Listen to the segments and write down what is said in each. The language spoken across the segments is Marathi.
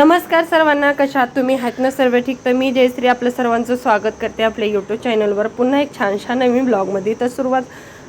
नमस्कार सर्वांना कशा तुम्ही? आहेत ना सर्व ठीक? तर मी जयश्री आपलं सर्वांचं स्वागत करते आपल्या यूट्यूब चॅनलवर पुन्हा एक छानशा नवीन ब्लॉगमध्ये तर सुरुवात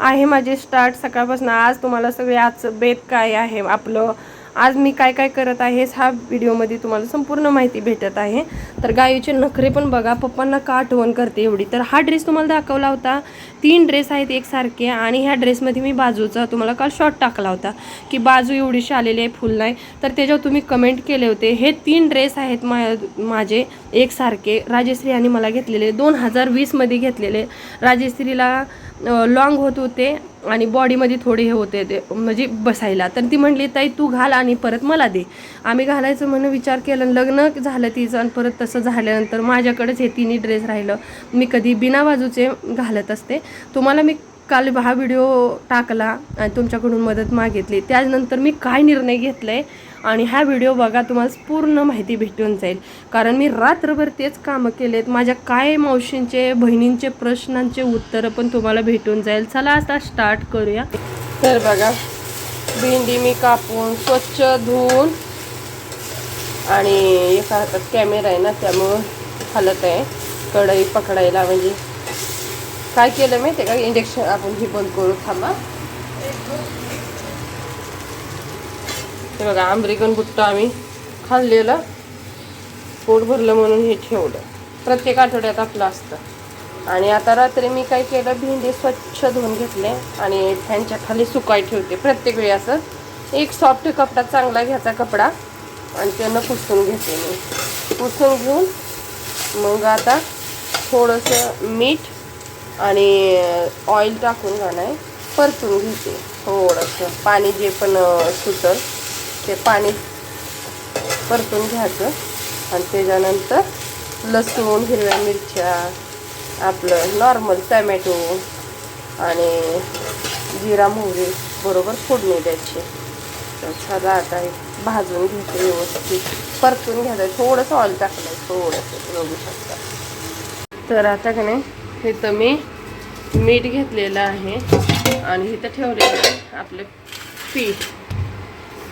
आहे माझी स्टार्ट सकाळपासून. आज तुम्हाला सगळे आजचं बेत काय आहे आपलं? आज मी काय काय करत आहे हा व्हिडिओमध्ये तुम्हाला संपूर्ण माहिती भेटत आहे. तर गायीचे नखरे पण बघा पप्पांना का आठवण करते एवढी? तर हा ड्रेस तुम्हाला दाखवला होता. तीन ड्रेस आहेत एकसारखे आणि ह्या ड्रेसमध्ये मी बाजूचा तुम्हाला काल शॉर्ट टाकला होता की बाजू एवढीशी आलेली आहे फुल नाही. तर त्याच्यावर तुम्ही कमेंट केले होते. हे तीन ड्रेस आहेत मा माझे एकसारखे. राजश्री यांनी मला घेतलेले. दोन हजार वीसमध्ये घेतलेले. राजश्रीला लॉंग होत होते आणि बॉडीमध्ये थोडे हे होते ते म्हणजे बसायला. तर ती म्हणली ताई तू घाल आणि परत मला दे. आम्ही घालायचं म्हणून विचार केला लग्न झालं तिचं आणि परत तसं झाल्यानंतर माझ्याकडेच हे तिन्ही ड्रेस राहिलं. मी कधी बिना बाजूचे घालत असते. तुम्हाला मी काल हा व्हिडिओ टाकला आणि तुमच्याकडून मदत मागितली. त्यानंतर मी काय निर्णय घेतला आहे आणि हा व्हिडिओ बघा तुम्हाला पूर्ण माहिती भेटून जाईल. कारण मी रात्रभर तेच कामं केलेत. माझ्या काय मावशींचे बहिणींचे प्रश्नांचे उत्तरं पण तुम्हाला भेटून जाईल. चला आता स्टार्ट करूया. तर बघा भेंडी मी कापून स्वच्छ धुवून आणि एका हातात कॅमेरा आहे ना त्यामुळं हलत आहे. कढई पकडायला म्हणजे काय केलं माहिती आहे का? इंडक्शन आपण हे बंद करू थांबा. ते बघा अमेरिकन बुट्टा आम्ही खाल्लेलं. पोट भरलं म्हणून हे ठेवलं. प्रत्येक आठवड्यात आपलं असतं. आणि आता रात्री मी काय केलं भेंडी स्वच्छ धुवून घेतले आणि फॅनच्या खाली सुकाय ठेवते. प्रत्येक वेळी असं एक सॉफ्ट कपडा चांगला घ्यायचा कपडा आणि त्यानं पुसून घेते मी. पुसून घेऊन मग आता थोडंसं मीठ आणि ऑइल टाकून का नाही परतून घेते. हो, थोडंसं पाणी जे पण सुटल ते पाणी परतून घ्यायचं. आणि त्याच्यानंतर लसूण हिरव्या मिरच्या आपलं नॉर्मल टमॅटो आणि जिरा मोहरी बरोबर फोडणी द्यायची. तर साधा आता भाजून घेते व्यवस्थित. परतून घ्यायचं. थोडंसं ऑइल टाकलं थोडंसं बघू शकता. तर आता का नाही हे तर मी मीठ घेतलेलं आहे आणि इथं ठेवलेलं आहे आपलं पीठ.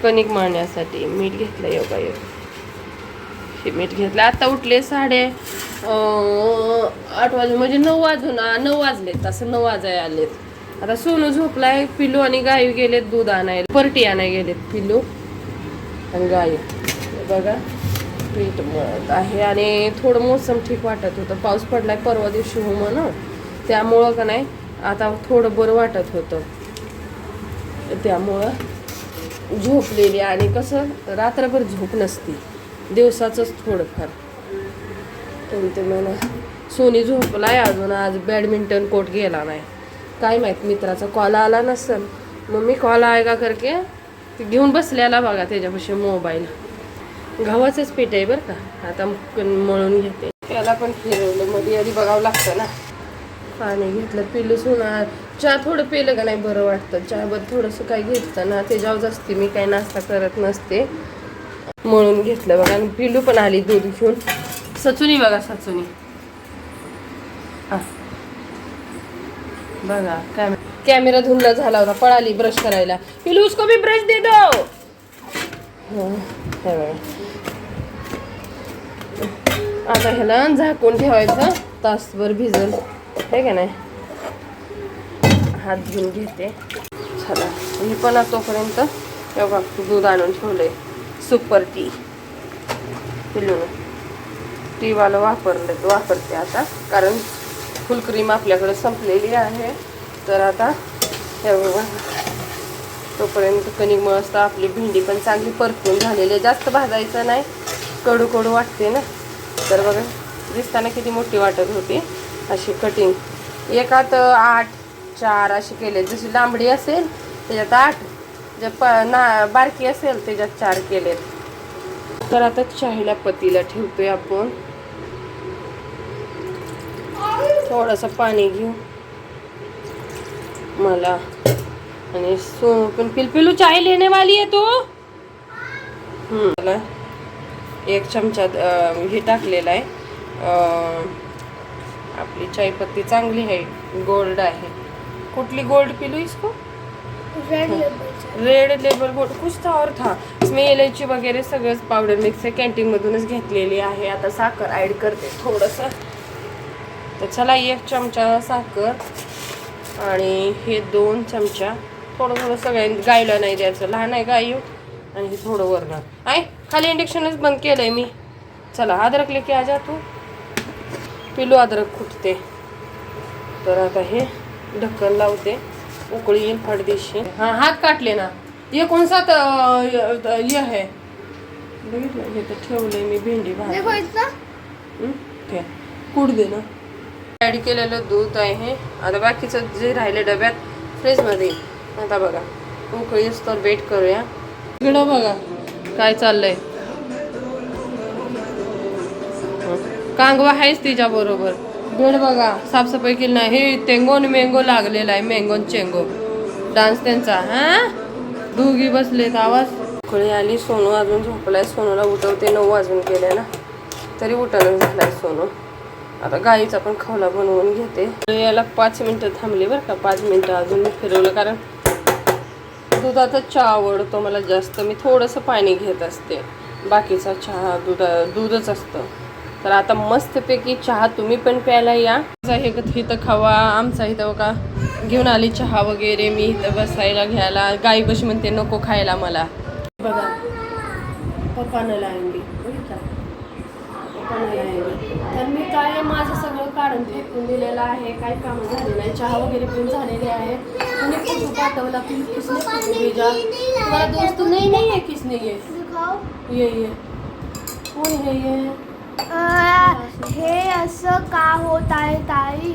कणिक मारण्यासाठी मीठ घेतलं योगा हो योग हे मीठ घेतलं. आता उठले साडे आठ वाजून म्हणजे नऊ वाजून नऊ वाजलेत असं नऊ वाजाय आलेत. आता सोनू झोपलाय पिलू आणि गायू गेलेत दूध आणायला परटी आणायला गेलेत पिलू आणि गायू बघा पीठ मळत आहे आणि थोडं मोसम ठीक वाटत होतं. पाऊस पडलाय परवा दिवशी हो म्हणून. त्यामुळं का नाही आता थोडं बरं वाटत होतं. त्यामुळं झोपलेली आणि कसं रात्रभर झोप नसती. दिवसाचंच थोडंफार. कोणते म्हणा सोनी झोपलाय अजून आज बॅडमिंटन कोर्ट गेला नाही. काय माहीत मित्राचा कॉल आला नसेल. मग मी कॉल आहे का करके ते घेऊन बसल्याला बघा त्याच्यापाशी मोबाईल गव्हाचंच पीठ आहे बरं का. आता मळून घेते. त्याला पण फिरवलं मध्ये आधी बघावं लागतं ना. पाणी घेतलं पिलू सोना चहा थोडं पिलं का नाही बरं वाटतं. चहावर थोडंसं काय घेतलं ना त्याच्यावर असते. मी काही नाश्ता करत नसते. मळून घेतलं बघा. आणि पिलू पण आली दूध घेऊन. सचुनी बघा सचुनी. बघा कॅमे कॅमेरा धुंदला झाला होता. पळाली ब्रश करायला. पिलू उसको मी ब्रश दे दो! हे आता ह्याला झाकून ठेवायचं. तासभर भिजल. हे का नाही? हात घेऊन घेते. चला मी पण तोपर्यंत एवढा बघा दूध आणून ठेवलंय. सुपर टी पिलून टीवालं वापरलं वापरते आता. कारण फुल क्रीम आपल्याकडे संपलेली आहे. तर आता हे बघा. तोपर्यंत कणिक मस्त आपली भेंडी पण चांगली परतून झालेली आहे. जास्त भाजायचं नाही. कडू कडू वाटते ना. तर बघा दिसताना किती मोठी वाटत होती. अशी कटिंग एकात आठ चार अशी केले. जशी लांबडी असेल त्याच्यात आठ. जे प ना बारकी असेल त्याच्यात चार केलेत तर आता चायला पतीला ठेवतोय आपण. थोडंसं पाणी घेऊ. मला. आणि सो पण पिलपिलू चाय लेने वाली आहे तो? हम्म, मला एक चमचा हे टाकलेला आहे. आपली चायपत्ती चांगली आहे गोल्ड आहे. कुठली गोल्ड पिलू इसको red label red label gold कुछ था और था मी इलायची वगैरे सगळंच पावडर मिक्स कॅन्टीनमधूनच घेतलेली आहे. आता साखर ॲड करते थोडंसं. तर चला एक चमचा साखर आणि हे दोन चमचा. थोडं थोडं सगळ्यांनी गायला नाही द्यायचं. लहान आहे गाई आणि हे थोडं वरण आहे खाली इंडक्शनच बंद केलंय मी. चला अद्रक लेके आ जा तू. पिलू अद्रक खुटते तर आता हे ढक्कन लावते. उकळी येईल फाडदेशी. हा हात काटले ना. ये कोणसा हे आहे? बघितलं हे तर ठेवलंय मी भेंडी भाजी. कूड दे ना. ॲड केलेलं दूध आहे. आता बाकीचं जे राहिले डब्यात फ्रीजमध्ये. आता बघा. उकळी तर वेट करूया. इकडं बघा काय चाललंय. कांगवा आहेच तिच्या बरोबर. बेड बघा साफसफाई केली नाही. हे तेंगोन मेंगो लागलेला आहे मेंगोन चेंगो. डान्स त्यांचा हा? दोघी बसलेत आवाज. उकळी आली सोनू अजून झोपलाय. सोनूला उठवते नऊ वाजून गेले ना. तरी उठायला झालाय सोनू. आता गाईचा पण खवला बनवून घेते. याला पाच मिनटं थांबली बरं का पाच मिनटं अजून मी फिरवलं. कारण दुधाचा चहा आवडतो मला जास्त. मी थोडंसं पाणी घेत असते. बाकीचा चहा दुधा दूधच असतं. तर आता मस्तपैकी चहा तुम्ही पण प्यायला या. हे इथं खावा आमचा इथं का घेऊन आली चहा वगैरे मी इथं बसायला घ्यायला. गाई कशी म्हणते नको खायला मला. बघा. पप्पानं लावली. तर मी काय माझं सगळं काढून फेकून दिलेलं आहे. काय कामं झाले नाही. चहा वगैरे पण झालेले आहे. तुम्ही फोटो पाठवला तुम्ही किसने फोटो भेजा? तुम्हाला दोस्त नाही नाही आहे किसने ये. ये ये. कोण है? ये हे असं का होत आहे ताई?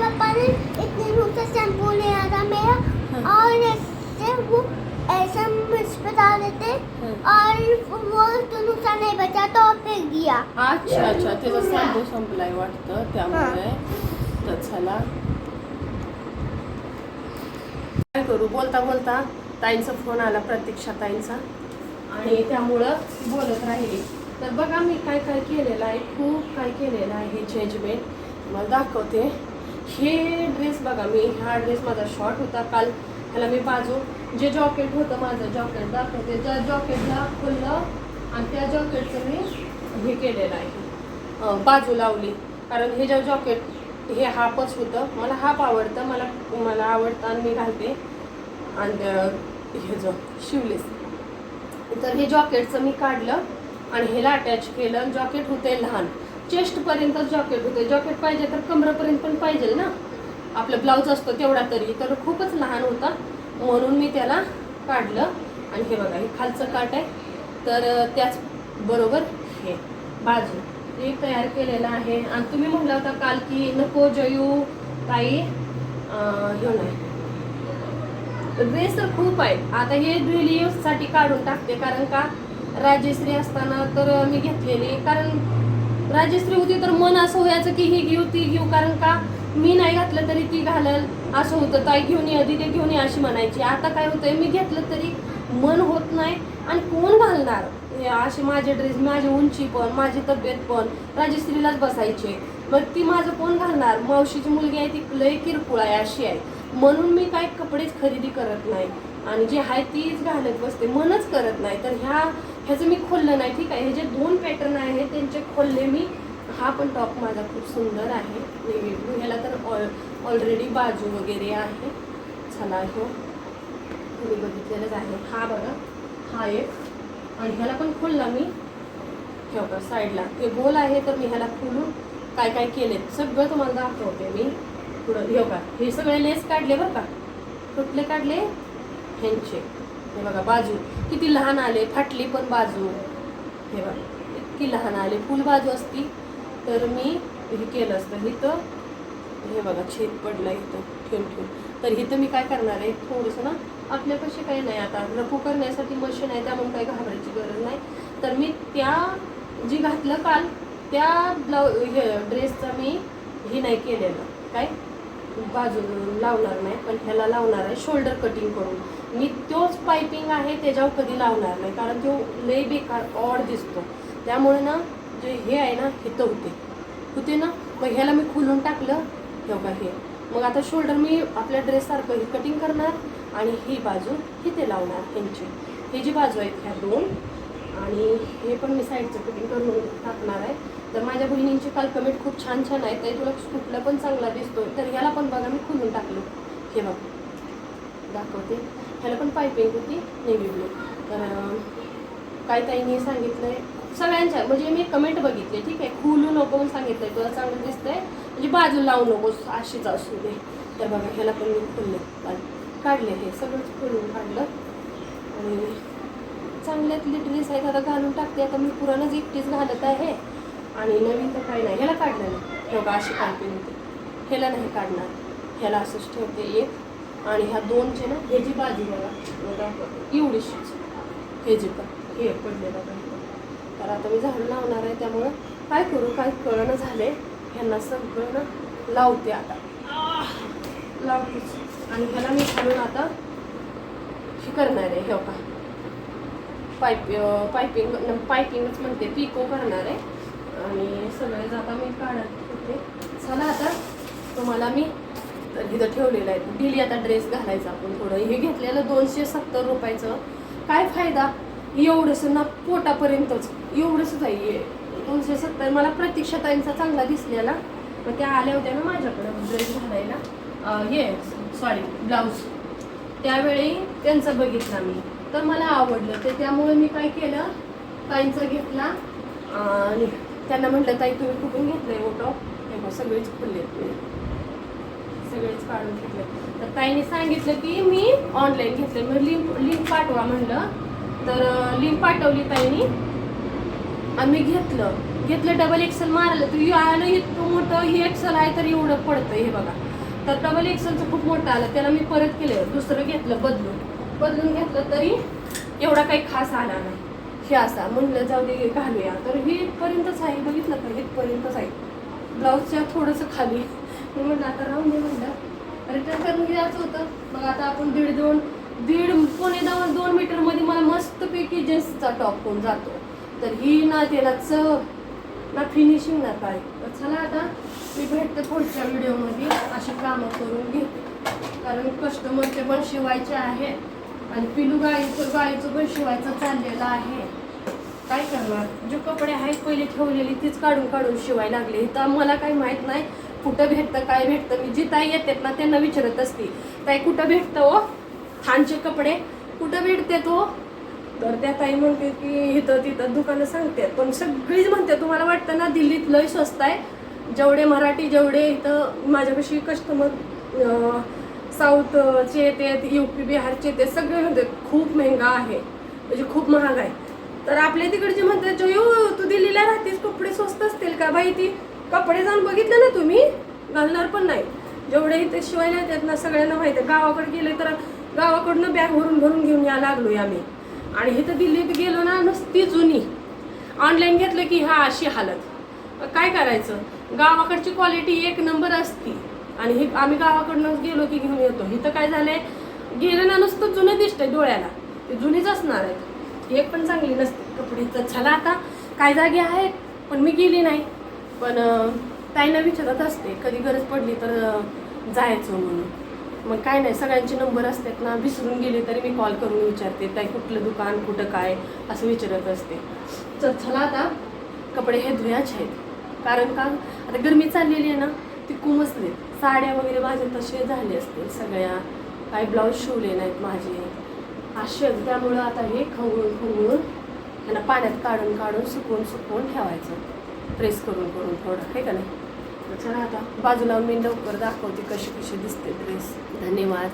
पापा ने इतने रूप से शैम्पू ले आया था मेरा और इससे वो ऐसा मुझ पे डाल देते और वो तो नुकसान नहीं बचा तो फेंक दिया. अच्छा अच्छा. त्याचा शॅम्पू संपलाय वाटतं त्यामुळे. तर चला. काय करू? बोलता बोलता. ताईंचा फोन आला प्रतीक्षा ताईंचा. आणि त्यामुळं बोलत राहिली. तर बघा मी काय काय केलेलं आहे खूप काय केलेलं आहे चेंजमेंट मला दाखवते. हे ड्रेस बघा मी हा ड्रेस माझा शॉर्ट होता काल. ह्याला मी बाजू जे जॉकेट होतं माझं जॉकेट दाखवते. त्या जॉकेटला खुललं आणि त्या जॉकेटचं मी हे केलेलं आहे. बाजू लावली. कारण हे जे जॉकेट हे हाफच होतं. मला हाफ आवडतं. मला मला आवडतं आणि मी घालते. आणि ह्याचं हे शिवलेस. तर हे जॉकेटचं मी काढलं आणि ह्याला अटॅच केलं. जॉकेट होते लहान. चेस्टपर्यंत जॉकेट होते जॉकेट पाहिजे तर कमरापर्यंत पण पाहिजे ना? आपलं ब्लाऊज असतो तेवढा तरी. तर खूपच लहान होता. म्हणून मी त्याला काढलं. आणि हे बघा हे खालचं काट आहे. तर त्याच बरोबर हे बाजू. हे तयार केलेलं आहे. आणि तुम्ही म्हटलं होता काल की नको जयू ताई. घेऊन हे नाही. ड्रेस तर खूप आहे. आता हे डेली यूजसाठी काढून टाकते कारण का? राजश्री असताना तर मी घेतलेली कारण राजश्री होती तर मन असं व्हायचं की ही घेऊ ती घेऊ. कारण का? मी नाही घातलं तरी ती घालल असं होतं. ताई घेऊन ये आधी ते घेऊन ये अशी म्हणायची. आता काय होतंय? मी घेतलं तरी मन होत नाही. आणि कोण घालणार? हे असे माझे ड्रेस माझी उंची पण माझी तब्येत पण. राजश्रीलाच बसायचे मग ती माझं कोण घालणार? मावशीची मुलगी आहे ती लय किरकुळ आहे अशी आहे. म्हणून मी काय कपडेच खरेदी करत नाही. आणि जे आहे तीच घालत बसते. मनच करत नाही. तर ह्या ह्याचं मी खोललं नाही. ठीक आहे. हे जे दोन पॅटर्न आहेत त्यांचे खोलले मी. हा पण टॉप माझा खूप सुंदर आहे. नेव्ही ब्लू ह्याला तर ऑल ऑलरेडी बाजू वगैरे आहे. चला हो तुम्ही बघितलेलंच आहे. हा बघा. हा एक. आणि ह्याला पण खोलला मी. ठेव साईडला ते गोल आहे तर मी ह्याला खोलून काय काय केले सगळं तुम्हाला दाखवते मी. पुढं हे का हे सगळे लेस काढले बरं का? कुठले काढले? ह्यांचे. हे बघा बाजू. किती लहान आले फाटली पण बाजू. हे बघा इतकी लहान आले फुल बाजू असती. तर मी हे केलं असतं इथं. हे बघा छेद पडला इथं ठेवून ठेवून. तर इथं मी काय करणार आहे थोडंसं ना आपल्यापाशी काही नाही आता. रफू करण्यासाठी मशीन आहे त्यामुळे काही घाबरायची गरज नाही. तर मी त्या जी घातलं काल त्या ब्लाऊ हे ड्रेसचं मी हे नाही केलेलं. काय? बाजू लावणार नाही पण ह्याला लावणार आहे शोल्डर कटिंग करून. मी तोच पायपिंग आहे त्याच्यावर कधी लावणार नाही कारण तो लय बेकार ऑड दिसतो. त्यामुळे ना जे हे आहे ना हिथं होते. होते ना? मग ह्याला मी खुलून टाकलं हे बघा हे. मग आता शोल्डर मी आपल्या ड्रेससारखं ही कटिंग करणार आणि ही बाजू इथे लावणार ह्यांची. ही जी बाजू आहेत ह्या दोन आणि हे पण मी साईडचं कटिंग करून टाकणार आहे. तर माझ्या बहिणींची काल कमेंट खूप छान छान आहे. तर तुला कुठला पण चांगला दिसतोय तर ह्याला पण बघा मी खुलून टाकलं. हे बघ. दाखवते. ह्याला पण पायपिंग होती नेव्ही ब्लू तर काय काय सांगितलं सांगितलंय? सगळ्यांच्या म्हणजे मी कमेंट बघितले ठीक आहे? खुलू नको म्हणून सांगितलंय. तुला चांगलं दिसतंय म्हणजे बाजू लावू नकोस अशीच असू दे. तर बघा ह्याला पण मी खुलले. काढले हे सगळंच खुलून काढलं. आणि चांगल्यातली ड्रेस आहेत आता घालून टाकते. आता मी पुराणच एकटीच घालत आहे. आणि नवीन तर काही नाही. ह्याला काढलं नाही. हे बघा अशी पायपिंग होती ह्याला नाही काढणार. ह्याला असंच ठेवते एक. आणि ह्या दोनचे ना ह्याची बाजू बघा एवढीशीच हे जे पण हे पडलेलं तर आता मी झाड लावणार आहे त्यामुळं. काय करू काय कळणं झाले ह्यांना सगळं ना लावते आता. लावतेच. आणि ह्याला मी घालून आता हे करणार आहे. हे का पाईप पायपिंग पायपिंगच म्हणते पिको करणार आहे. आणि सगळे आता मी काढत होते. चला आता तुम्हाला मी तिथं ठेवलेलं आहे. दिली आता ड्रेस घालायचा आपण थोडं. हे घेतलेलं दोनशे सत्तर रुपयाचं. काय फायदा? एवढंसं ना पोटापर्यंतच. एवढंच आहे दोनशे सत्तर. मला प्रतीक्षाताईंचा चांगला दिसलेला मग त्या आल्या होत्या ना माझ्याकडं ड्रेस घालायला. हे सॉरी ब्लाऊज त्यावेळी त्यांचा बघितला मी. तर मला आवडलं ते. त्यामुळे मी काय केलं? ताईंचा घेतला. आणि त्यांना म्हटलं ताई तुम्ही कुठून घेतलंय ओटो हे बघ सगळेच खुलले सगळेच काढून घेतले. तर ताईने सांगितलं की मी ऑनलाईन घेतले मग लिंक लिंक पाठवा म्हणलं. तर लिंक पाठवली ताईनी. आम्ही घेतलं. घेतलं डबल एक्सेल मारलं. तर यू आलं इतकं मोठं हे एक्सेल आहे तर एवढं पडतं हे बघा. तर डबल एक्सेलचं खूप मोठं आलं. त्याला मी परत केलं. दुसरं घेतलं बदलून. बदलून घेतलं तरी एवढा काही खास आला नाही. हे असा. म्हणलं जाऊ दे घालूया. तर हे इथपर्यंतच आहे बघितलं का? इथपर्यंतच आहे. ब्लाऊजच्या थोडंसं खाली. मी म्हणलं आता राहून दे म्हणलं. रिटर्न करून घ्यायचं होतं. मग आता आपण दीड दोन दीड पुणे दोन दोन मीटरमध्ये मला मस्तपैकी जीन्सचा टॉप होऊन जातो. तर ही ना त्याला चव ना फिनिशिंग ना काय. तर चला आता मी भेटते पुढच्या व्हिडिओमध्ये. अशी कामं करून घेते. कारण कस्टमरचे पण शिवायचे आहे. आणि पिलू गाईचं गाईचं पण शिवायचं चाललेलं आहे. काय करणार? जे कपडे आहेत पहिले ठेवलेली तीच काढून काढून शिवाय लागले. तर मला काही माहीत नाही कुठं भेटतं काय भेटतं. मी जी ताई येतात ना त्यांना विचारत असते. ताई कुठं भेटतं हो? थानचे कपडे? कुठं भेटते तो? तर त्या ताई म्हणते की इथं तिथं दुकानं सांगतात. पण सगळीच म्हणते तुम्हाला वाटतं ना दिल्लीत लय स्वस्त आहे? जेवढे मराठी जेवढे इथं माझ्यापाशी कस्टमर साऊथचे येतात यू पी बिहारचे ते सगळे म्हणते खूप महंगा आहे. म्हणजे खूप महाग आहे. तर आपल्या तिकडचे म्हणतात जो तू दिल्लीला राहतेस कपडे स्वस्त असतील का बाई ती? कपडे जाऊन बघितले ना तुम्ही? घालणार पण नाही. जेवढे इथे शिवायला येतात ना सगळ्यांना माहिती आहे गावाकडे गेले तर गावाकडनं बॅग भरून भरून घेऊन या लागलोय आम्ही. आणि इथं दिल्लीत गेलो ना नुसती जुनी. ऑनलाईन घेतलं की हा अशी हालत. काय करायचं? गावाकडची क्वालिटी एक नंबर असती. आणि हे आम्ही गावाकडनं गेलो की घेऊन येतो. इथं काय झालंय? गेलं ना नुसतं जुनं दिसतंय डोळ्याला. ते जुनीच असणार आहे एक पण चांगली नसते. कपडे तर चला आता काय जागे आहेत पण मी गेली नाही. पण ताईना विचारत असते कधी गरज पडली तर जायचं म्हणून. मग काय नाही सगळ्यांचे नंबर असतात ना विसरून गेले तरी मी कॉल करून विचारते ताई कुठलं दुकान कुठं काय असं विचारत असते. तर चला आता कपडे हे धुयाच आहेत. कारण का आता गरमी चाललेली आहे ना ती कुमसलेत साड्या वगैरे माझे तसे झाले असतील सगळ्या. काही ब्लाऊज शिवले नाहीत माझे. असे त्यामुळं आता हे खवळून खवळून त्यांना पाण्यात काढून काढून सुकवून सुकवून ठेवायचं. प्रेस करून करून थोडं आहे का नाही? तर चला आता बाजूला मी लवकर दाखवते कशी कशी दिसते ड्रेस धन्यवाद.